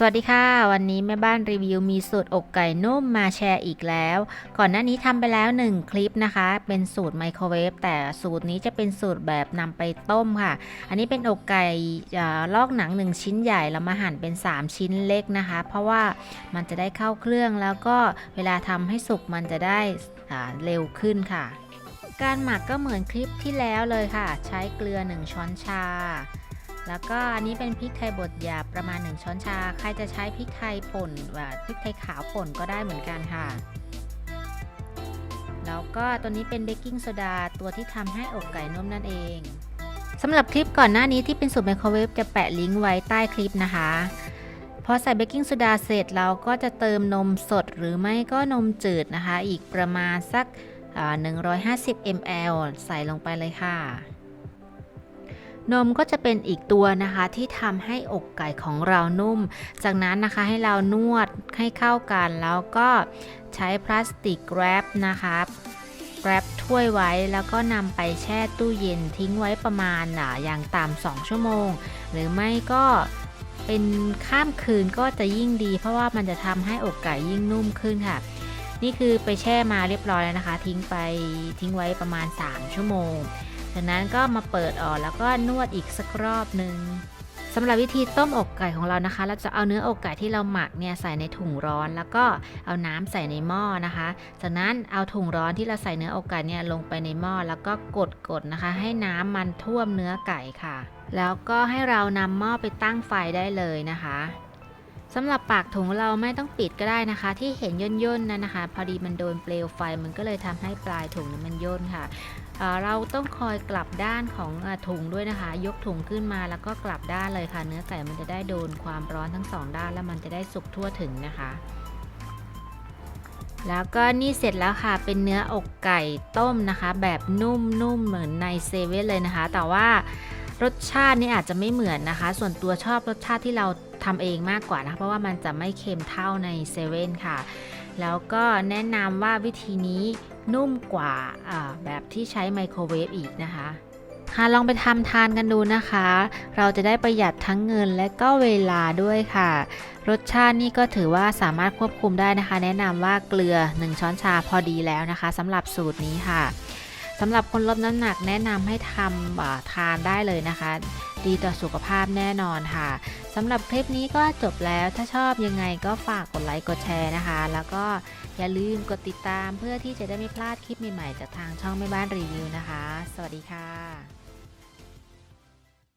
สวัสดีค่ะ วันนี้แม่บ้านรีวิวมีสูตรอกไก่นุ่มมาแชร์อีกแล้ว ก่อนหน้านี้ทำไปแล้ว 1 คลิปนะคะ เป็นสูตรไมโครเวฟแต่สูตรนี้จะเป็นสูตรแบบนำไปต้มค่ะ อันนี้เป็นอกไก่ลอกหนัง 1 ชิ้นใหญ่แล้วมาหั่นเป็น 3 ชิ้นเล็กนะคะ เพราะว่ามันจะได้เข้าเครื่องแล้วก็เวลาทำให้สุกมันจะได้เร็วขึ้นค่ะ การหมักก็เหมือนคลิปที่แล้วเลยค่ะ ใช้เกลือ 1 ช้อนชา แล้วก็อันนี้เป็นพริกไทยบดหยาบประมาณ 1 ช้อนชา ใครจะใช้พริกไทยป่นว่าพริกไทยขาวป่นก็ได้เหมือนกันค่ะ แล้วก็ตัวนี้เป็นเบกกิ้งโซดาตัวที่ทำให้อกไก่นุ่มนั่นเองสำหรับคลิปก่อนหน้านี้ที่เป็นสูตรไมโครเวฟจะแปะลิงก์ไว้ใต้คลิปนะคะพอใส่เบกกิ้งโซดาเสร็จเราก็จะเติมนมสดหรือไม่ก็นมจืดนะคะ อีกประมาณสักอ่า150 ml ใส่ลงไปเลยค่ะ นมก็จะเป็นอีกตัวนะคะที่ทำให้อกไก่ของเรานุ่ม จากนั้นนะคะให้เรานวดให้เข้ากันแล้วก็ใช้พลาสติกแรปนะคะแรปถ้วยไว้แล้วก็นำไปแช่ตู้เย็นทิ้งไว้ประมาณอะอย่างต่ำ2ชั่วโมง หรือไม่ก็เป็นข้ามคืนก็จะยิ่งดี เพราะว่ามันจะทำให้อกไก่ยิ่งนุ่มขึ้นค่ะ นี่คือไปแช่มาเรียบร้อยแล้วนะคะ ทิ้งไปทิ้งไว้ประมาณ 3 ชั่วโมง จากนั้นก็มาเปิดออกแล้วก็นวดอีกสักรอบหนึ่งสำหรับวิธีต้มอกไก่ของเรานะคะ เราจะเอาเนื้ออกไก่ที่เราหมักเนี่ยใส่ในถุงร้อน แล้วก็เอาน้ำใส่ในหม้อนะคะ จากนั้นเอาถุงร้อนที่เราใส่เนื้ออกไก่เนี่ยลงไปในหม้อแล้วก็กดๆนะคะ ให้น้ำมันท่วมเนื้อไก่ค่ะ แล้วก็ให้เรานำหม้อไปตั้งไฟได้เลยนะคะสำหรับปากถุงเราไม่ต้องปิดก็ได้นะคะ ที่เห็นย่นๆนั่นนะคะ พอดีมันโดนเปลวไฟมันก็เลยทำให้ปลายถุงนั้นมันย่นค่ะ เราต้องคอยกลับด้านของอถุงด้วยนะคะ ยกถุงขึ้นมาแล้วก็กลับด้านเลยค่ะ เนื้อไก่มันจะได้โดนความร้อนทั้งสองด้านแล้วมันจะได้สุกทั่วถึงนะคะ แล้วก็นี่เสร็จแล้วค่ะเป็นเนื้ออกไก่ต้มนะคะ แบบนุ่มๆเหมือนในเซเว่นเลยนะคะ แต่ว่ารสชาตินี่อาจจะไม่เหมือนนะคะ ส่วนตัวชอบรสชาติที่เราทำเองมากกว่านะะเพราะว่ามันจะไม่เค็มเท่าในเซเว่นค่ะ แล้วก็แนะนำว่าวิธีนี้ นุ่มกว่าแบบที่ใช้ไมโครเวฟอีกนะคะค่ะลองไปทำทานกันดูนะคะ เราจะได้ประหยัดทั้งเงินและก็เวลาด้วยค่ะ รสชาตินี่ก็ถือว่าสามารถควบคุมได้นะคะ แนะนำว่าเกลือ 1 ช้อนชาพอดีแล้วนะคะสำหรับสูตรนี้ค่ะสำหรับคนลดน้ำหนักแนะนำให้ทำทานได้เลยนะคะ ดีต่อสุขภาพแน่นอนค่ะสำหรับคลิปนี้ก็จบแล้วถ้าชอบยังไงก็ฝากกดไลค์กดแชร์นะคะ แล้วก็อย่าลืมกดติดตามเพื่อที่จะได้ไม่พลาดคลิปใหม่ๆจากทางช่องแม่บ้านรีวิวนะคะ สวัสดีค่ะ